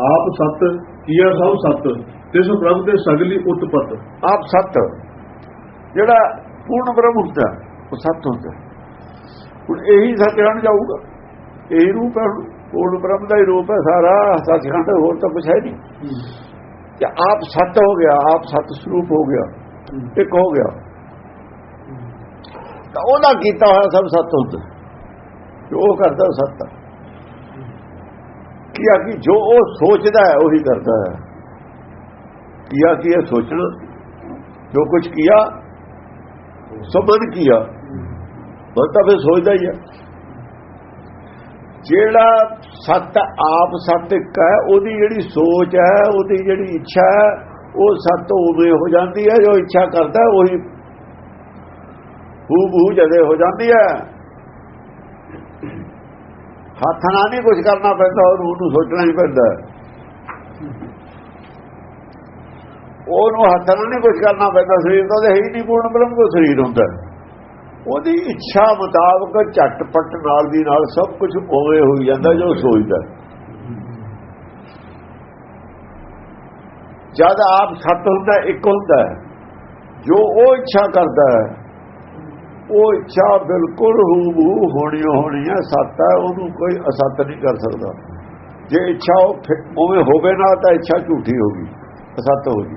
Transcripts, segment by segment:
ਆਪ ਸਤ, ਕੀਆ ਸਭ ਸਤ, ਤਿਸ ਪ੍ਰਭ ਤੇ ਸਗਲੀ ਉਤਪਤ। ਆਪ ਸਤ। ਜਿਹੜਾ ਪੂਰਨ ਬ੍ਰਹਮ ਹੁੰਦਾ ਉਹ ਸਤ ਹੁੰਦਾ ਹੁਣ ਇਹੀ ਸੱਚਖੰਡ ਜਾਊਗਾ। ਇਹੀ ਰੂਪ ਹੈ ਪੂਰਨ ਬ੍ਰਹਮ ਦਾ ਹੀ ਰੂਪ ਹੈ ਸਾਰਾ। ਸੱਚਖੰਡ ਹੋਰ ਤਾਂ ਕੁਛ ਹੈ ਨਹੀਂ। ਕਿ ਆਪ ਸਤ ਹੋ ਗਿਆ, ਆਪ ਸਤ ਸਰੂਪ ਹੋ ਗਿਆ, ਇੱਕ ਹੋ ਗਿਆ। ਤਾਂ ਉਹਦਾ ਕੀਤਾ ਹੋਇਆ ਸਭ ਸਤ ਹੁੰਦਾ ਜੋ ਉਹ ਕਰਦਾ ਉਹ ਸੱਤ ਹੈ। ਕੀਆ ਕਿ ਜੋ ਉਹ ਸੋਚਦਾ ਹੈ, ਉਹੀ ਕਰਦਾ ਹੈ। ਕੀਆ ਕੀ ਹੈ ਸੋਚਣਾ? ਜੋ ਕੁਝ ਕੀਆ ਸੋ ਮਨ ਕੀਆ ਮਨ ਤਾਂ ਫਿਰ ਸੋਚਦਾ ਹੀ ਹੈ। ਜਿਹੜਾ ਸੱਤ ਆਪ ਸੱਤ ਇੱਕ ਹੈ, ਉਹਦੀ ਜਿਹੜੀ ਸੋਚ ਹੈ, ਉਹਦੀ ਜਿਹੜੀ ਇੱਛਾ ਹੈ, ਉਹ ਸੱਤ ਉਵੇਂ ਹੋ ਜਾਂਦੀ ਹੈ, ਜੋ ਇੱਛਾ ਕਰਦਾ ਉਹੀ ਹੂ ਬੂ ਜਦੇ ਹੋ ਜਾਂਦੀ ਹੈ। ਹੱਥ ਨਾਲ ਨਹੀਂ ਕੁਝ ਕਰਨਾ ਪੈਂਦਾ ਉਹਨੂੰ ਉਹਨੂੰ ਸੋਚਣਾ ਹੀ ਪੈਂਦਾ। ਉਹਨੂੰ ਹੱਥ ਨਾਲ ਨਹੀਂ ਕੁਝ ਕਰਨਾ ਪੈਂਦਾ, ਸਰੀਰ ਤੋਂ ਤੇ ਹੈ ਹੀ ਨਹੀਂ, ਪੂਰਨ ਬ੍ਰਹਮ ਕੋ ਸਰੀਰ ਹੁੰਦਾ। ਉਹਦੀ ਇੱਛਾ ਮੁਤਾਬਕ ਝਟਪਟ ਨਾਲ ਦੀ ਨਾਲ ਸਭ ਕੁਝ ਉਵੇਂ ਹੋਈ ਜਾਂਦਾ, ਜੋ ਸੋਚਦਾ। ਜਦ ਆਪ ਸੱਤ ਹੁੰਦਾ, ਇੱਕ ਹੁੰਦਾ, ਜੋ ਉਹ ਇੱਛਾ ਕਰਦਾ ਹੈ ਉਹ ਇੱਛਾ ਬਿਲਕੁਲ ਹੂਬਹੂ ਹੋਣੀ ਹੋਣੀ ਹੈ, ਸੱਤ ਹੈ, ਉਹਨੂੰ ਕੋਈ ਅਸੱਤ ਨਹੀਂ ਕਰ ਸਕਦਾ। ਜੇ ਇੱਛਾ ਉਹ ਫਿਰ ਉਵੇਂ ਹੋਵੇ ਨਾ, ਤਾਂ ਇੱਛਾ ਝੂਠੀ ਹੋਗੀ ਅਸੱਤ ਹੋਗੀ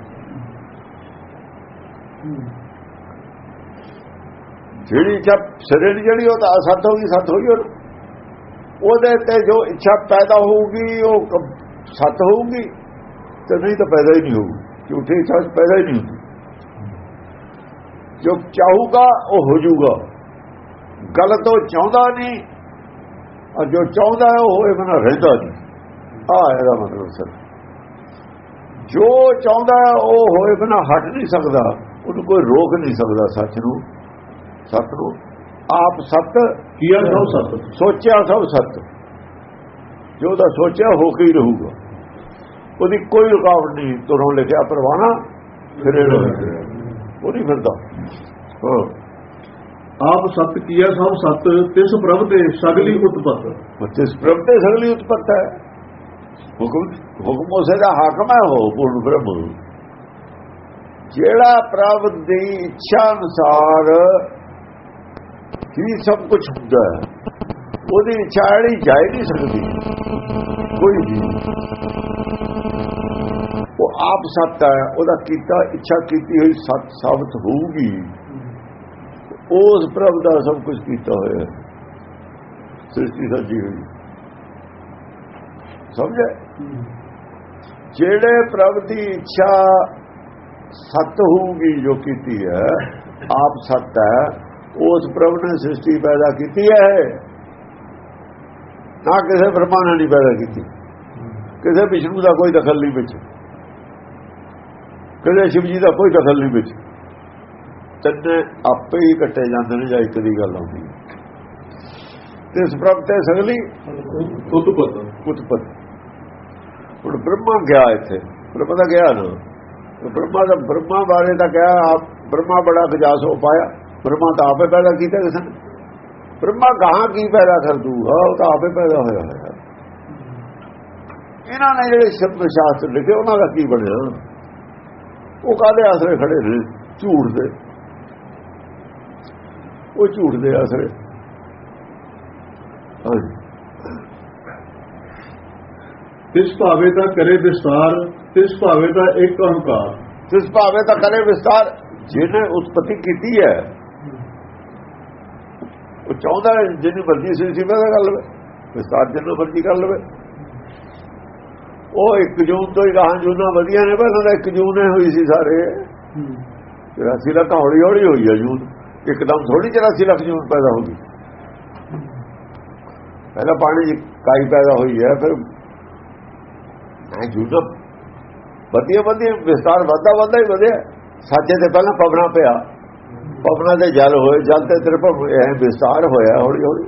ਜਿਹੜੀ ਇੱਛਾ ਸਿਰੇ ਦੀ ਜਿਹੜੀ, ਉਹ ਤਾਂ ਅਸੱਤ ਹੋਗੀ ਸੱਤ ਹੋਗੀ ਉਹ ਉਹਦੇ ਤੇ ਜੋ ਇੱਛਾ ਪੈਦਾ ਹੋਊਗੀ, ਉਹ ਸੱਤ ਹੋਊਗੀ, ਤੇ ਨਹੀਂ ਤਾਂ ਪੈਦਾ ਹੀ ਨਹੀਂ ਹੋਊਗੀ। ਝੂਠੀ ਇੱਛਾ ਪੈਦਾ ਹੀ ਨਹੀਂ ਹੁੰਦੀ। ਜੋ ਚਾਹੂਗਾ ਉਹ ਹੋ ਜਾਊਗਾ। ਗਲਤ ਉਹ ਚਾਹੁੰਦਾ ਨਹੀਂ ਔਰ ਜੋ ਚਾਹੁੰਦਾ ਹੈ ਉਹ ਹੋਏ ਬਿਨਾਂ ਰਹਿੰਦਾ ਨਹੀਂ। ਆ ਇਹਦਾ ਮਤਲਬ ਸਰ। ਜੋ ਚਾਹੁੰਦਾ ਹੈ ਉਹ ਹੋਏ ਬਿਨਾਂ ਹਟ ਨਹੀਂ ਸਕਦਾ। ਉਹਨੂੰ ਕੋਈ ਰੋਕ ਨਹੀਂ ਸਕਦਾ ਸੱਚ ਨੂੰ ਸੱਚ ਨੂੰ ਆਪ ਸੱਤ। ਕੀਆ ਸਭ ਸਤ? ਸੋਚਿਆ ਸਭ ਸੱਤ। ਜੋ ਉਹਦਾ ਸੋਚਿਆ ਹੋ ਕੇ ਹੀ ਰਹੂਗਾ। ਉਹਦੀ ਕੋਈ ਰੁਕਾਵਟ ਨਹੀਂ। ਤੁਰੋਂ ਲਿਖਿਆ ਪਰਵਾਣਾ ਫਿਰੇ ਉਹ ਨਹੀਂ ਫਿਰਦਾ। ਹਾਂ। ਆਪ ਸਤ ਕੀਆ ਸਭ ਸਤ। ਤਿਸ ਪ੍ਰਭ ਤੇ ਸਗਲੀ ਉਤਪਤ। ਬੱਚੇ ਪ੍ਰਭ ਤੇ ਸਗਲੀ ਉਤਪਤ ਹੈ। ਹੁਕਮ ਹੁਕਮ ਉਸੇ ਦਾ ਹਾਕਮ ਹੈ ਉਹ, ਪੂਰਨ ਪ੍ਰਭ। ਜਿਹੜਾ ਪ੍ਰਭ ਦੀ ਇੱਛਾ ਅਨੁਸਾਰ ਹੀ ਸਭ ਕੁਝ ਹੁੰਦਾ ਉਹਦੀ ਇੱਛਾ ਜਿਹੜੀ ਜਾ ਨਹੀਂ ਸਕਦੀ। ਕੋਈ ਵੀ ਉਹ ਆਪ ਸੱਤ ਹੈ, ਉਹਦਾ ਕੀਤਾ, ਇੱਛਾ ਕੀਤੀ ਹੋਈ ਸੱਤ ਸਾਬਤ ਹੋਊਗੀ। ਉਸ ਪ੍ਰਭ ਦਾ ਸਭ ਕੁਝ ਕੀਤਾ ਹੋਇਆ ਸ੍ਰਿਸ਼ਟੀ ਸੱਜੀ ਹੋਈ। ਸਮਝੇ ਜਿਹੜੇ ਪ੍ਰਭ ਦੀ ਇੱਛਾ ਸਤ ਹੋਊਗੀ ਜੋ ਕੀਤੀ ਹੈ, ਆਪ ਸਤ ਹੈ, ਉਸ ਪ੍ਰਭ ਨੇ ਸ੍ਰਿਸ਼ਟੀ ਪੈਦਾ ਕੀਤੀ ਹੈ। ਨਾ ਕਿਸੇ ਬ੍ਰਹਮਾ ਨੇ ਪੈਦਾ ਕੀਤੀ। ਕਿਸੇ ਵਿਸ਼ਨੂੰ ਦਾ ਕੋਈ ਦਖਲ ਨਹੀਂ ਵਿੱਚ। ਕਿਸੇ ਸ਼ਿਵ ਜੀ ਦਾ ਕੋਈ ਦਖਲ ਨਹੀਂ ਵਿੱਚ। ਤੰਨੇ ਆਪੇ ਹੀ ਕੱਟੇ ਜਾਂਦੇ ਨੇ ਜਾਂ ਇੱਕ ਦੀ ਗੱਲ ਆਉਂਦੀ ਹੈ। ਤੇ ਇਸ ਪ੍ਰਭ ਤੇ ਸਗਲੀ ਉਤਪਤ ਉਤਪਤ ਹੁਣ ਬ੍ਰਹਮਾ ਗਿਆ ਇੱਥੇ। ਬ੍ਰਹਮਾ ਦਾ ਗਿਆ ਨਾ। ਬ੍ਰਹਮਾ ਦਾ ਬ੍ਰਹਮਾ ਬਾਰੇ ਤਾਂ ਕਿਹਾ ਆਪ ਬ੍ਰਹਮਾ ਬੜਾ ਗਜਾਸ ਹੋ ਪਾਇਆ। ਬ੍ਰਹਮਾ ਤਾਂ ਆਪੇ ਪੈਦਾ ਕੀਤਾ ਕਿਸੇ ਨੇ। ਬ੍ਰਹਮਾ ਗਾਹਾਂ ਕੀ ਪੈਦਾ ਕਰ ਦੂਗਾ? ਉਹ ਤਾਂ ਆਪੇ ਪੈਦਾ ਹੋਇਆ ਹੋਇਆ। ਇਹਨਾਂ ਨੇ ਜਿਹੜੇ ਸ਼ਬਦ ਸ਼ਾਸਤਰ ਲਿਖੇ ਉਹਨਾਂ ਦਾ ਕੀ ਬਣਿਆ? ਉਹ ਕਾਹਦੇ ਆਸਰੇ ਖੜੇ ਨੇ? ਝੂਠ ਦੇ। ਉਹ ਝੂਠ ਦੇ ਆਸਰੇ। ਤਿਸ ਭਾਵੇ ਤਾਂ ਕਰੇ ਵਿਸਤਾਰ ਤਿਸ ਭਾਵੇ ਤਾਂ ਇੱਕ ਅਹੰਕਾਰ। ਜਿਸ ਭਾਵੇਂ ਤਾਂ ਕਰੇ ਵਿਸਤਾਰ ਜਿਹਨੇ ਉਤਪਤੀ ਕੀਤੀ ਹੈ ਉਹ ਚਾਹੁੰਦਾ ਜਿਹਨੂੰ ਮਰਜ਼ੀ ਸੀ ਸੀ ਮੈਂ ਕਰ ਲਵੇ ਵਿਸਤਾਰ ਜਿਹਨੂੰ ਮਰਜ਼ੀ ਕਰ ਲਵੇ। ਉਹ ਇੱਕ ਜੂਨ ਤੋਂ ਹੀ ਗਾਹਾਂ ਜੂਨਾਂ ਵਧੀਆ ਨੇ ਪਹਿਲਾਂ ਤਾਂ ਇੱਕ ਜੂਨ ਹੀ ਹੋਈ ਸੀ ਸਾਰੇ। 84 ਲੱਖ ਹੌਲੀ ਹੌਲੀ ਹੋਈ ਹੈ ਜੂਨ। ਇੱਕਦਮ ਥੋੜੀ 84 ਲੱਖ ਜੂਨ ਪੈਦਾ ਹੋ ਗਈ। ਪਹਿਲਾਂ ਪਾਣੀ ਦੀ ਕਾਈ ਪੈਦਾ ਹੋਈ ਹੈ ਫਿਰ ਐ ਜੂਨਾਂ ਵਧੀਆ ਵਧੀਆ ਵਿਸਤਾਰ ਵੱਧਦਾ ਵੱਧਦਾ ਹੀ ਵਧਿਆ। ਸਾਚੇ ਤੇ ਪਹਿਲਾਂ ਪਵਨਾ ਪਿਆ। ਪਵਨਾ ਦੇ ਜਲ ਹੋਏ ਜਲ ਤੇ ਤ੍ਰਿਪਭ ਇਹ ਵਿਸਤਾਰ ਹੋਇਆ ਹੌਲੀ ਹੌਲੀ।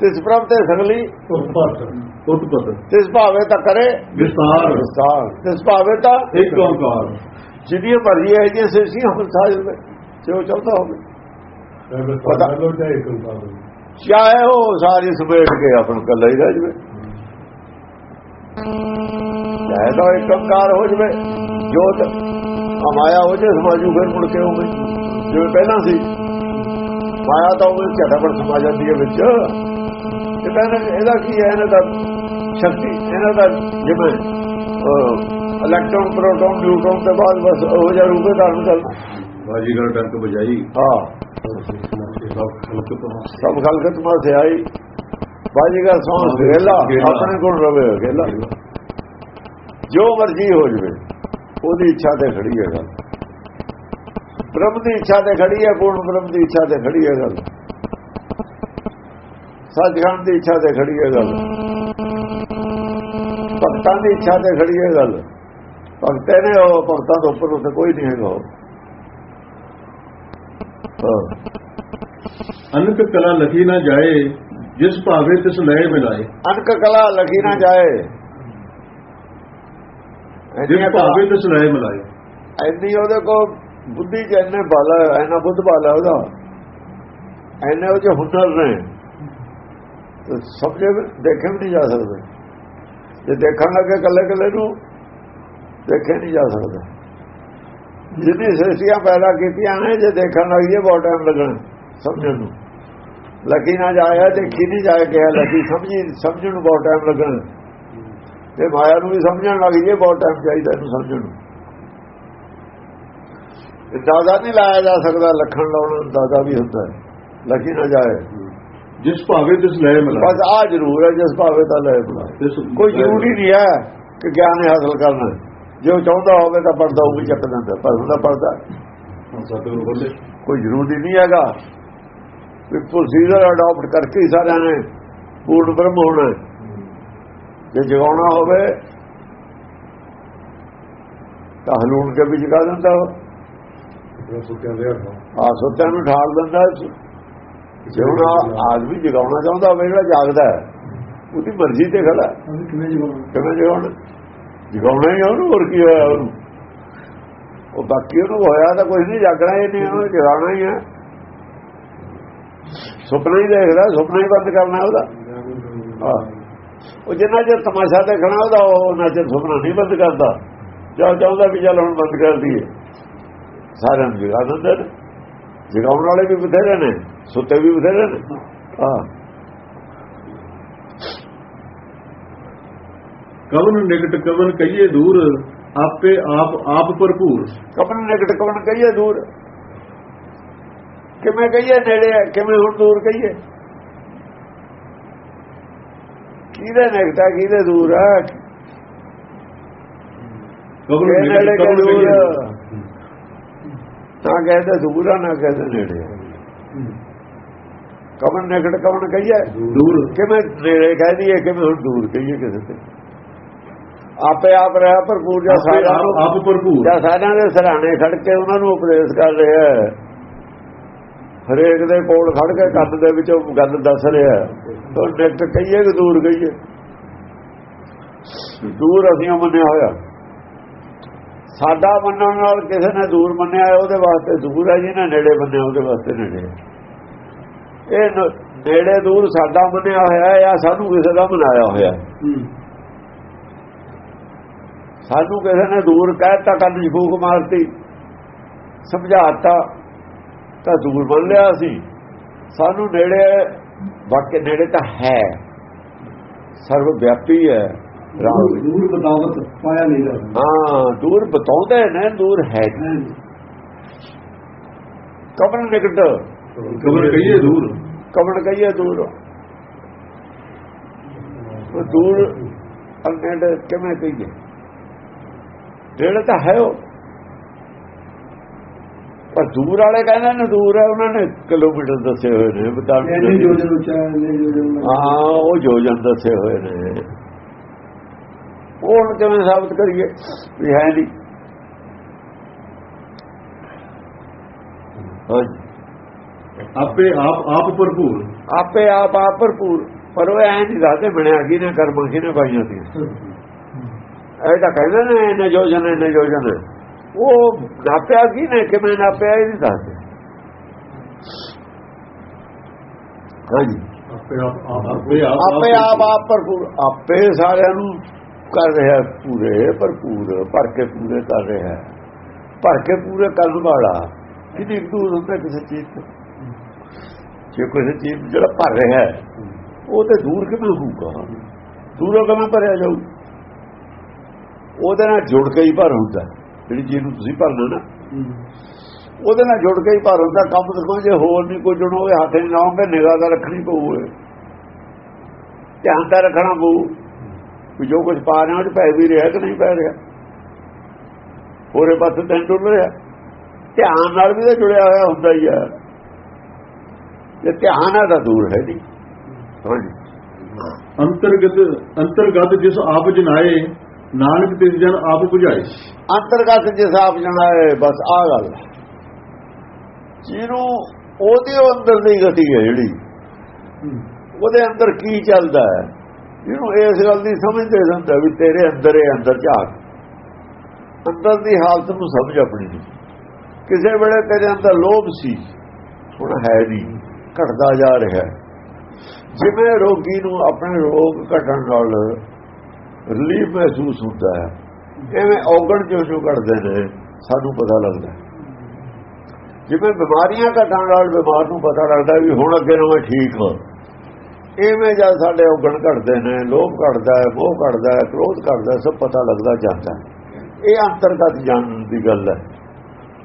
ਤਿਸ ਪ੍ਰਭ ਤੇ ਸਗਲੀ ਉਤਪਤ। ਉਤਪਤ ਤਿਸ ਭਾਵੇ ਤਾਂ ਕਰੇ ਵਿਸਤਾਰ ਵਿਸਤਾਰ ਤਿਸ ਭਾਵੇ ਤਾਂ ਇੱਕ ਅਹੰਕਾਰ ਜਿੰਨੀਆਂ ਮਰਜ਼ੀ ਹੈ ਜੇ ਸਿਰਸੀ ਹਮ ਸਾਜ ਵਿੱਚ ਜੋ ਚਾਹਤਾ ਹੋਵੇ ਪਤਾ- ਲੋ ਚਾਹੇ ਅਹੰਕਾਰ ਚਾਹੇ ਉਹ ਸਾਰੀ ਸਮੇਟ ਕੇ ਆਪਣ ਕੱਲਾ ਹੀ ਰਹਿ ਜਵੇ। ਚਾਹੇ ਤਾਂ ਇੱਕ ਅੰਕਾਰ ਹੋ ਜਵੇ ਜੋਤ ਮਾਇਆ ਹੋ ਜੇ ਸਮਾਜੂ ਫਿਰ ਮੁੜ ਕੇ ਹੋਵੇ। ਜਿਵੇਂ ਪਹਿਲਾਂ ਸੀ ਮਾਇਆ ਤਾਂ ਉਹ ਝਟਪਟ ਸਮਾ ਜਾਂਦੀ ਹੈ ਵਿੱਚ। ਤੇ ਕਹਿੰਦੇ ਇਹਦਾ ਕੀ ਹੈ? ਇਹਨਾਂ ਦਾ ਸ਼ਕਤੀ ਇਹਨਾਂ ਦਾ ਜਿਵੇਂ ਇਲੈਕਟ੍ਰੋਨ ਪ੍ਰੋਟੋਨ ਨਿਊਟਰੋਨ ਦੇ ਬਾਅਦ ਬਸ ਉਹ ਜਿਹਾ ਰੂਪੇ ਧਾਰਨ ਕਰਨਾ ਬਾਜੀਗਰ ਡੰਕ ਬਜਾਈ ਹਾਂ ਸਭ ਖਲਕ ਤੋਂ ਸਭ ਖਲਕਤ ਮਾ ਸੇ ਆਈ ਬਾਜੀਗਰ ਸੌਂ ਗੇਲਾ। ਆਪਣੇ ਕੋਲ ਰਵੇ ਗੇਲਾ। ਜੋ ਮਰਜ਼ੀ ਹੋ ਜਵੇ ਉਹਦੀ ਇੱਛਾ ਤੇ ਖੜੀ ਹੈ ਗੱਲ। ਬ੍ਰਹਮ ਦੀ ਇੱਛਾ ਤੇ ਖੜੀ ਹੈ ਪੂਰਨ ਬ੍ਰਹਮ ਦੀ ਇੱਛਾ ਤੇ ਖੜੀ ਹੈ ਗੱਲ। ਸੱਚਖੰਡ ਦੀ ਇੱਛਾ ਤੇ ਖੜੀ ਹੈ ਗੱਲ। ਭਗਤਾਂ ਦੀ ਇੱਛਾ ਤੇ ਖੜੀ ਹੈ ਗੱਲ। ਭਗਤੇ ਨੇ ਉਹ ਭਗਤਾਂ ਤੋਂ ਉੱਪਰ ਉੱਥੇ ਕੋਈ ਨਹੀਂ ਹੈਗਾ। ਅਨਕ ਕਲਾ ਲਖੀ ਨਾ ਜਾਏ ਜਿਸ ਭਾਵੇ ਤਿਸ ਲਏ ਮਿਲਾਏ। ਅਨਕ ਕਲਾ ਲਗੀ ਨਾ ਜਾਏ। ਜਿਸ ਭਾਵੇ ਤਿਸ ਲਏ ਮਿਲਾਏ। ਐਨੀ ਉਹਦੇ ਕੋ ਬੁੱਧੀ ਚ ਇੰਨੇ ਬਾਲਾ ਐਨਾ ਬੁੱਧ ਬਾਲਾ ਉਹਦਾ। ਐਨੇ ਉਹ ਜੋ ਹੁਨਰ ਨੇ। ਤੇ ਸਮਝੇ ਵੀ- ਦੇਖੇ ਵੀ ਨਹੀਂ ਜਾ ਸਕਦੇ। ਜੇ ਦੇਖਣ ਲੱਗੇ ਕੱਲੇ ਕੱਲੇ ਨੂੰ ਦੇਖੇ ਨਹੀਂ ਜਾ ਸਕਦਾ ਜਿੰਨੀ ਸ੍ਰਿਸ਼ਟੀਆਂ ਪੈਦਾ ਕੀਤੀਆਂ ਨੇ ਜੇ ਦੇਖਣ ਲੱਗੀ ਬਹੁਤ ਟਾਈਮ ਲੱਗਣਾ ਸਮਝਣ ਨੂੰ ਲੱਗੀ ਨਾ ਜਾਇਆ ਦੇਖੀ ਨਹੀਂ ਜਾਇਆ ਕਿਹਾ ਲੱਗੀ ਸਮਝੀ ਸਮਝਣ ਨੂੰ ਬਹੁਤ ਟਾਈਮ ਲੱਗਣਾ ਤੇ ਮਾਇਆ ਨੂੰ ਵੀ ਸਮਝਣ ਲੱਗ ਜੇ ਬਹੁਤ ਟਾਈਮ ਚਾਹੀਦਾ ਇਹਨੂੰ ਸਮਝਣ ਨੂੰ ਦਾਦਾ ਨਹੀਂ ਲਾਇਆ ਜਾ ਸਕਦਾ ਲੱਖਣ ਲਾਉਣ ਦਾਦਾ ਵੀ ਹੁੰਦਾ ਹੈ ਲੱਗੀ ਨਾ ਜਾਏ ਜਿਸ ਭਾਵੇ ਤਿਸ ਲਏ ਮਿਲਾਏ ਬਸ ਆ ਜ਼ਰੂਰ ਹੈ ਜਿਸ ਭਾਵੇਂ ਤਾਂ ਲੈ ਬੁਲਾ ਤਿਸ ਕੋਈ ਜ਼ਰੂਰੀ ਨਹੀਂ ਹੈ ਕਿ ਗਿਆਨ ਹੀ ਹਾਸਲ ਕਰਨਾ ਜੋ ਚਾਹੁੰਦਾ ਹੋਵੇ ਤਾਂ ਪੜਦਾ ਉਹ ਵੀ ਚੱਕ ਦਿੰਦਾ ਪਰ ਹੁੰਦਾ ਪੜਦਾ ਸਤਿਗੁਰੂ ਬੋਲੇ। ਕੋਈ ਜ਼ਰੂਰੀ ਨਹੀਂ ਹੈਗਾ। ਵੀ ਪ੍ਰੋਸੀਜਰ ਅਡਾਪਟ ਕਰਕੇ ਹੀ ਸਾਰਿਆਂ ਨੇ ਪੂਰਨ ਬ੍ਰਹਮ ਹੋਣਾ। ਜੇ ਜਗਾਉਣਾ ਹੋਵੇ ਤਾਂ ਹਲੂਣ ਕੇ ਵੀ ਜਗਾ ਦਿੰਦਾ ਉਹ। ਆ ਸੁੱਤਿਆਂ ਨੂੰ ਠਾਲ ਦਿੰਦਾ ਜੇ ਹੁਣ ਆ- ਆਦਮੀ ਜਗਾਉਣਾ ਚਾਹੁੰਦਾ ਹੋਵੇ ਜਿਹੜਾ ਜਾਗਦਾ ਉਹਦੀ ਮਰਜ਼ੀ ਤੇ ਖੜਾ ਕਿਵੇਂ ਜਗਾਉਣਾ? ਜਗਾਉਣਾ ਹੀ ਉਹਨੂੰ, ਹੋਰ ਕੀ ਹੋਇਆ ਉਹਨੂੰ? ਉਹ ਬਾਕੀ ਉਹਨੂੰ ਹੋਇਆ ਤਾਂ ਕੁਝ ਨਹੀਂ, ਜਾਗਣਾ ਹੀ ਨਹੀਂ, ਉਹਨੂੰ ਜਗਾਉਣਾ ਹੀ ਹੈ ਸੁਪਨਾ ਹੀ ਦੇਖਦਾ, ਸੁਪਨਾ ਹੀ ਬੰਦ ਕਰਨਾ ਉਹਦਾ। ਉਹ ਜਿੰਨਾ ਚਿਰ ਤਮਾਸ਼ਾ ਦੇਖਣਾ ਉਹਦਾ, ਉਹ ਉਹਨਾਂ ਚਿਰ ਸੁਪਨਾ ਨਹੀਂ ਬੰਦ ਕਰਦਾ। ਜਾਂ ਚਾਹੁੰਦਾ ਵੀ ਚੱਲ ਹੁਣ ਬੰਦ ਕਰ ਦਈਏ। ਸਾਰਿਆਂ ਨੂੰ ਜਗਾ ਦਿੰਦੇ ਨੇ। ਜਗਾਉਣ ਵਾਲੇ ਵੀ ਬਥੇਰੇ ਨੇ, ਸੁੱਤੇ ਵੀ ਬਥੇਰੇ ਨੇ। ਹਾਂ। ਕਵਨ ਨਿਕਟ ਕਵਨ ਕਹੀਏ ਦੂਰ ਆਪੇ ਆਪ ਆਪ ਭਰਪੂਰ। ਕਪਨ ਨਿਕਟ ਕਵਨ ਕਹੀਏ ਦੂਰ? ਕਿਵੇਂ ਕਹੀਏ ਨੇੜੇ ਕਿਵੇਂ ਹੁਣ ਦੂਰ ਕਹੀਏ? ਕਿਹਦੇ ਨਿਕਟ ਹੈ ਕਿਹਦੇ ਦੂਰ ਹੈ? ਕਵਨ ਨਿਕਟ ਕਵਨ ਦੂਰ? ਕਹੀਏ ਨਾ ਕਹਿੰਦੇ ਦੂਰ ਆ ਨਾ ਕਹਿੰਦੇ ਨੇੜੇ। ਕਵਨ ਨਿਕਟ ਕਵਨ ਕਹੀਏ? ਦੂਰ। ਕਿਵੇਂ ਨੇੜੇ ਕਹਿ ਦਈਏ ਕਿਵੇਂ ਹੁਣ ਦੂਰ ਕਹੀਏ ਕਿਸੇ ਤੇ? ਆਪੇ ਆਪ ਰਿਹਾ ਭਰਪੂਰ ਜਾਂ ਸਾਰਿਆਂ ਆਪ ਨੂੰ। ਆਪ ਭਰਪੂਰ। ਜਾਂ ਸਾਰਿਆਂ ਦੇ ਸਰਾਣੇ ਖੜ ਕੇ ਉਹਨਾਂ ਨੂੰ ਉਪਦੇਸ਼ ਕਰ ਰਿਹਾ ਹੈ। ਹਰੇਕ ਦੇ ਕੋਲ ਖੜ ਕੇ ਕੰਨ ਦੇ ਵਿੱਚ ਉਹ ਗੱਲ ਦੱਸ ਰਿਹਾ ਤਾਂ ਨਿਕਟ ਕਹੀਏ ਕਿ ਦੂਰ ਕਹੀਏ? ਦੂਰ ਅਸੀਂ ਉਹ ਮੰਨਿਆ ਹੋਇਆ। ਸਾਡਾ ਮੰਨਣ ਨਾਲ ਕਿਸੇ ਨੇ ਦੂਰ ਮੰਨਿਆ ਉਹਦੇ ਵਾਸਤੇ ਦੂਰ ਹੈ ਜਿਹਨੇ ਨੇੜੇ ਮੰਨਿਆ ਉਹਦੇ ਵਾਸਤੇ ਨੇੜੇ। ਇਹ ਨੇੜੇ ਦੂਰ ਸਾਡਾ ਮੰਨਿਆ ਹੋਇਆ ਹੈ ਜਾਂ ਸਾਨੂੰ ਕਿਸੇ ਦਾ ਮਨਾਇਆ ਹੋਇਆ। ਸਾਨੂੰ ਕਿਸੇ ਨੇ ਦੂਰ ਕਹਿਤਾ ਕੰਨ 'ਚ ਫੂਕ ਮਾਰਤੀ। ਸਮਝਾਤਾ ਤਾਂ ਦੂਰ ਮੰਨ ਲਿਆ ਸੀ। ਸਾਨੂੰ ਨੇੜੇ ਵਾਕਿਆ ਨੇੜੇ ਤਾਂ ਹੈ। ਸਰਵ ਵਿਆਪੀ ਹੈ। ਰਾਮ ਦੂਰ ਬਤਾਵਤ ਪਾਇਆ ਨਹੀਂ ਜਾਂਦਾ ਹਾਂ ਦੂਰ ਬਤਾਉਂਦੇ ਨੇ ਦੂਰ ਹੈ। ਕਬਰ ਨਿਕਟ। ਕਵਨ ਕਹੀਏ ਦੂਰ। ਕਬਰ ਕਹੀਏ ਦੂਰ। ਉਹ ਦੂਰ ਅੰਨੇੜੇ ਕਿਵੇਂ ਕਹੀਏ? ਨੇੜੇ ਤਾਂ ਹੈ ਉਹ। ਪਰ ਦੂਰ ਵਾਲੇ ਕਹਿੰਦੇ ਨੇ ਦੂਰ ਹੈ ਉਹਨਾਂ ਨੇ ਕਿਲੋਮੀਟਰ ਦੱਸੇ ਹੋਏ ਨੇ ਹਾਂ ਉਹ ਯੋਜਨ ਦੱਸੇ ਹੋਏ ਨੇ। ਉਹ ਕਿਵੇਂ ਸਾਬਤ ਕਰੀਏ? ਵੀ ਹੈ ਨਹੀਂ। ਆਪੇ ਆਪ ਆਪ ਭਰਪੂਰ। ਆਪੇ ਆਪ ਆਪ ਭਰਪੂਰ। ਪਰ ਉਹ ਐ ਨਹੀਂ ਦੱਸਦੇ ਬਣਿਆ ਕੀ ਨੇ ਕਰਮਾਂ ਕੀ ਨੇ ਪਾਈਆਂ ਸੀ। ਇਹ ਤਾਂ ਕਹਿੰਦੇ ਨੇ ਇਹਨੇ ਯੋਜਨ ਇਹਨੇ ਯੋਜਨ ਉਹ ਨਾਪਿਆ ਕੀ ਨੇ? ਕਿਵੇਂ ਨਾਪਿਆ ਇਹ ਨਹੀਂ ਦੱਸਦੇ। ਹਾਂਜੀ। ਆਪੇ ਆਪ ਆਪੇ ਭਰਪੂਰ ਆਪੇ ਸਾਰਿਆਂ ਨੂੰ ਕਰ ਰਿਹਾ ਪੂਰੇ ਭਰਪੂਰ ਭਰ ਕੇ ਪੂਰੇ ਕਰ ਰਿਹਾ। ਭਰ ਕੇ ਪੂਰੇ ਕਰਨ ਵਾਲਾ। ਕਿੰਨੀ ਕੁ ਦੂਰ ਹੁੰਦਾ ਕਿਸੇ ਚੀਜ਼ ਤੋਂ ਜੇ ਕਿਸੇ ਚੀਜ਼ ਜਿਹੜਾ ਭਰ ਰਿਹਾ ਉਹ ਤੇ ਦੂਰ ਕਿਵੇਂ ਹੋਊਗਾ? ਦੂਰੋਂ ਕਿਵੇਂ ਭਰਿਆ ਜਾਊ? ਉਹਦੇ ਨਾਲ ਜੁੜ ਕੇ ਹੀ ਭਰ ਹੁੰਦਾ। ਜਿਹੜੀ ਚੀਜ਼ ਨੂੰ ਤੁਸੀਂ ਭਰਨਾ ਨਾ। ਉਹਦੇ ਨਾਲ ਜੁੜ ਕੇ ਹੀ ਭਰ ਹੁੰਦਾ। ਕੰਮ ਦੇਖੋ, ਜੇ ਹੋਰ ਨਹੀਂ ਕੋਈ ਜੁੜੋਗੇ ਹੱਥ ਨਹੀਂ ਲਾਉਂਗੇ ਨਿਗਾਹ ਦਾ ਰੱਖਣੀ ਪਊ ਧਿਆਨ ਤਾਂ ਰੱਖਣਾ ਪਊ ਵੀ ਜੋ ਕੁਝ ਪਾ ਰਿਹਾ, ਉਹ ਪੈ ਵੀ ਰਿਹਾ ਕਿ ਨਹੀਂ ਪੈ ਰਿਹਾ। ਹੋਰੇ ਪਾਸੇ ਤਾਂ ਡੁੱਲ ਰਿਹਾ। ਧਿਆਨ ਨਾਲ ਵੀ ਤਾਂ ਜੁੜਿਆ ਹੋਇਆ ਹੁੰਦਾ ਹੀ ਆ। ਜੇ ਧਿਆਨ ਹੈ ਤਾਂ ਦੂਰ ਹੈ ਨਹੀਂ। ਹਾਂਜੀ। ਅੰਤਰਗਤ ਅੰਤਰਗਤ ਜਿਸ ਆਪ ਜਨਾਏ ਨਾਨਕ ਤਿਸ ਜਨ ਆਪ 부ਝਾਏ ਅੰਤਰਗਤ ਜਿਸ ਆਪ ਜਣਾਏ ਬਸ ਆ ਗੱਲ ਹੈ। ਜਿਹਨੂੰ ਉਹਦੇ ਅੰਦਰ ਦੀ ਗਤੀ ਹੈ ਜਿਹੜੀ, ਉਹਦੇ ਅੰਦਰ ਕੀ ਚੱਲਦਾ ਹੈ? ਜਿਹਨੂੰ ਇਸ ਗੱਲ ਦੀ ਸਮਝਦੇ ਹੁੰਦਾ ਵੀ ਤੇਰੇ ਅੰਦਰ ਇਹ ਅੰਦਰ ਝਾਕ। ਅੰਦਰ ਦੀ ਹਾਲਤ ਨੂੰ ਸਮਝ ਆਪਣੀ ਦੀ ਕਿਸੇ ਵੇਲੇ ਤੇਰੇ ਅੰਦਰ ਲੋਭ ਸੀ, ਹੁਣ ਹੈ ਨਹੀਂ, ਘਟਦਾ ਜਾ ਰਿਹਾ ਜਿਵੇਂ ਰੋਗੀ ਨੂੰ ਆਪਣੇ ਰੋਗ ਘਟਣ ਨਾਲ ਰਿਲੀਫ ਮਹਿਸੂਸ ਹੁੰਦਾ ਹੈ। ਐਵੇਂ ਔਗਣ ਜੋ ਜੋ ਘਟਦੇ ਨੇ, ਸਾਨੂੰ ਪਤਾ ਲੱਗਦਾ ਜਿਵੇਂ ਬਿਮਾਰੀਆਂ ਘਟਣ ਨਾਲ ਬਿਮਾਰ ਨੂੰ ਪਤਾ ਲੱਗਦਾ ਵੀ ਹੁਣ ਅੱਗੇ ਨੂੰ ਮੈਂ ਠੀਕ ਹਾਂ। ਐਵੇਂ ਜਦ ਸਾਡੇ ਔਗਣ ਘਟਦੇ ਨੇ, ਲੋਭ ਘਟਦਾ ਹੈ, ਮੋਹ ਘਟਦਾ ਹੈ, ਕ੍ਰੋਧ ਘਟਦਾ ਸਭ ਪਤਾ ਲੱਗਦਾ ਜਾਂਦਾ ਇਹ ਅੰਤਰਗਤ ਜਾਣਨ ਦੀ ਗੱਲ ਹੈ।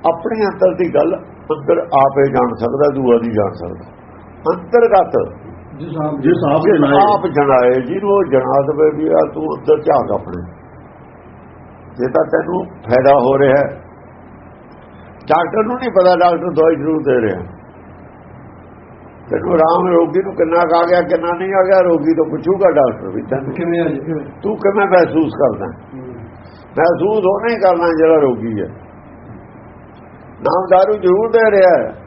ਆਪਣੇ ਅੰਦਰ ਦੀ ਗੱਲ ਅੰਦਰ ਆਪੇ ਜਾਣ ਸਕਦਾ, ਦੂਆ ਨਹੀਂ ਜਾਣ ਸਕਦਾ। ਅੰਤਰਗਤ ਜਿਸ ਆਪ ਜਿਸ ਆਪ ਜੇ ਜਨਾਏ। ਆਪ ਜਣਾਏ ਜਿਹਨੂੰ ਉਹ ਜਣਾ ਦੇਵੇ ਵੀ ਆ ਤੂੰ ਅੰਦਰ ਝਾਕ ਆਪਣੇ। ਜੇ ਤਾਂ ਤੈਨੂੰ ਫਾਇਦਾ ਹੋ ਰਿਹਾ ਡਾਕਟਰ ਨੂੰ ਨਹੀਂ ਪਤਾ ਡਾਕਟਰ ਦਵਾਈ ਜ਼ਰੂਰ ਦੇ ਰਿਹਾ। ਤੈਨੂੰ ਆਰਾਮ ਰੋਗੀ ਨੂੰ ਕਿੰਨਾ ਕੁ ਆ ਗਿਆ ਕਿੰਨਾ ਨਹੀਂ ਆ ਗਿਆ ਰੋਗੀ ਤੋਂ ਪੁੱਛੂਗਾ ਡਾਕਟਰ ਵੀ ਤੈਨੂੰ। ਕਿਵੇਂ ਤੂੰ ਕਿਵੇਂ ਮਹਿਸੂਸ ਕਰਦਾ? ਮਹਿਸੂਸ ਹੋਣਾ ਹੀ ਕਰਨਾ ਜਿਹੜਾ ਰੋਗੀ ਹੈ। ਨਾਮ ਦਾਰੂ ਜ਼ਰੂਰ ਦੇ ਰਿਹਾ ਹੈ।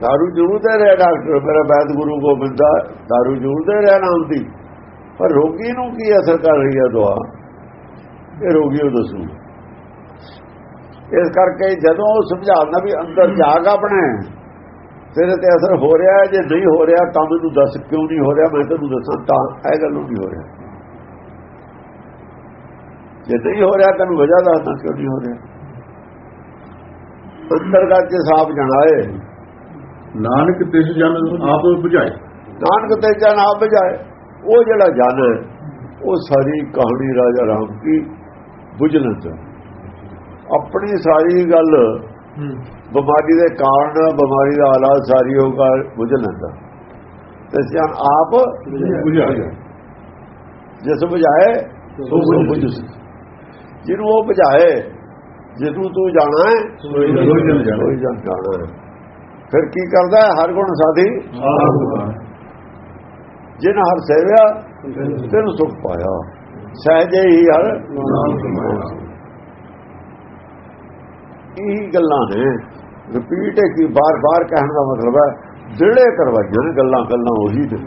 ਦਾਰੂ ਜ਼ਰੂਰ ਰਿਹਾ ਡਾਕਟਰ ਮੇਰਾ ਵੈਦ ਗੁਰੂ ਗੋਬਿੰਦ ਦਾ ਦਾਰੂ ਜ਼ਰੂਰ ਰਿਹਾ ਨਾਮ ਦੀ ਪਰ ਰੋਗੀ ਨੂੰ ਕੀ ਅਸਰ ਕਰ ਰਹੀ ਹੈ ਦਵਾ ਇਹ ਰੋਗੀ ਉਹ ਦੱਸੂ ਇਸ ਕਰਕੇ ਜਦੋਂ ਉਹ ਸਮਝਾਉਂਦਾ ਵੀ ਅੰਦਰ ਜਾਗ ਆਪਣੇ ਤੇਰੇ ਤੇ ਅਸਰ ਹੋ ਰਿਹਾ ਹੈ ਜੇ ਨਹੀਂ ਹੋ ਰਿਹਾ ਤਾਂ ਮੈਨੂੰ ਦੱਸ ਕਿਉਂ ਨਹੀਂ ਹੋ ਰਿਹਾ ਮੈਂ ਤੈਨੂੰ ਦੱਸਾਂ ਤਾਂ ਇਹ ਗੱਲ ਨਹੀਂ ਹੋ ਰਿਹਾ ਜੇ ਨਹੀਂ ਹੋ ਰਿਹਾ ਤੈਨੂੰ ਵਜ੍ਹਾ ਦੱਸਦਾ ਕਿਉਂ ਨਹੀਂ ਹੋ ਰਿਹਾ ਅੰਤਰਗਤ ਜੇ ਸਾਫ਼ ਜਣਾਏ ਨਾਨਕ ਤਿਸ ਜਨ ਆਪ 부ਝਾਏ ਨਾਨਕ ਤੇ ਜਨ ਆਪ ਬਜਾਏ ਉਹ ਜਿਹੜਾ ਜਨ ਹੈ, ਉਹ ਸਾਰੀ ਕਹਾਣੀ ਰਾਜਾ ਰਾਮ ਕੀ ਬੁਝਲਤ ਆਪਣੀ ਸਾਰੀ ਗੱਲ ਬਿਮਾਰੀ ਦੇ ਕਾਰਨ ਬਿਮਾਰੀ ਦਾ ਹਾਲਾਤ ਸਾਰੀ ਉਹ ਗੱਲ ਬੁਝਲਤ ਤੇ ਜਨ ਆਪ 부ਝਾਏ ਜਿਸ ਬੁਝਾਏ ਸੋ ਬੁਝ ਜਿਹਨੂੰ ਉਹ ਬੁਝਾਏ ਜਿਹਨੂੰ ਤੂੰ ਜਾਣਾ ਹੈ ਸੋਈ ਜਾਣਾ ਹੈ। ਫਿਰ ਕੀ ਕਰਦਾ ਹਰ ਗੁਣ ਸਾਧੀ। ਆਪ ਜਿਨ ਹਰ ਸੇਵਿਆ, ਤੈਨੂੰ ਸੁਖ ਪਾਇਆ। ਸਹਜੇ ਹੀ ਹਰ ਨਾਮ ਇਹੀ ਗੱਲਾਂ ਨੇ। ਰਿਪੀਟ ਹੈ ਕਿ ਬਾਰ-ਬਾਰ ਕਹਿਣ ਦਾ ਮਤਲਬ ਹੈ ਜਿਹੜੇ ਕਰਵਾਈਆਂ ਨੇ ਗੱਲਾਂ ਗੱਲਾਂ ਉਹੀ ਨੇ।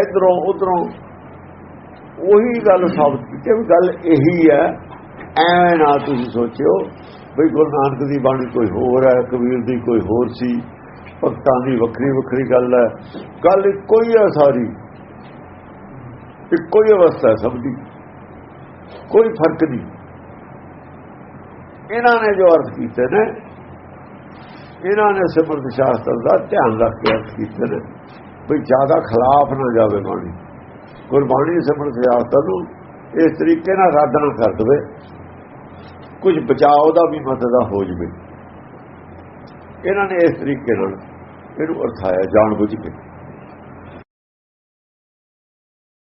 ਇਧਰੋਂ, ਉਧਰੋਂ ਉਹੀ ਗੱਲ ਸਾਬਤ ਕੀਤੀ ਵੀ ਗੱਲ ਇਹੀ ਹੈ ਐਵੇਂ ਨਾ ਤੁਸੀਂ ਸੋਚਿਓ। ਵੀ ਗੁਰੂ ਨਾਨਕ ਦੀ ਬਾਣੀ ਕੋਈ ਹੋਰ ਹੈ, ਕਬੀਰ ਦੀ ਕੋਈ ਹੋਰ ਸੀ, ਭਗਤਾਂ ਦੀ ਵੱਖਰੀ ਵੱਖਰੀ ਗੱਲ ਹੈ। ਗੱਲ ਇੱਕੋ ਹੀ ਹੈ ਸਾਰੀ। ਇੱਕੋ ਹੀ ਅਵਸਥਾ ਹੈ ਸਭ ਦੀ। ਕੋਈ ਫ਼ਰਕ ਨਹੀਂ। ਇਹਨਾਂ ਨੇ ਜੋ ਅਰਥ ਕੀਤੇ ਨੇ, ਇਹਨਾਂ ਨੇ ਸਿਮਰਤ ਸ਼ਾਸਤਰ ਦਾ ਧਿਆਨ ਰੱਖ ਕੇ ਅਰਥ ਕੀਤੇ ਨੇ। ਵੀ ਜ਼ਿਆਦਾ ਖਿਲਾਫ ਨਾ ਜਾਵੇ ਬਾਣੀ। ਗੁਰਬਾਣੀ ਸਿਮਰਤ ਸ਼ਾਸਤਰ ਨੂੰ ਇਸ ਤਰੀਕੇ ਨਾਲ ਰੱਦ ਨਾ ਕਰ ਦਵੇ। ਕੁਝ ਬਚਾਓ ਦਾ ਵੀ ਮਦਦ ਹੋ ਜਵੇ। ਇਹਨਾਂ ਨੇ ਇਸ ਤਰੀਕੇ ਨਾਲ ਇਹਨੂੰ ਅਰਥਾਇਆ ਜਾਣ ਬੁੱਝ ਕੇ।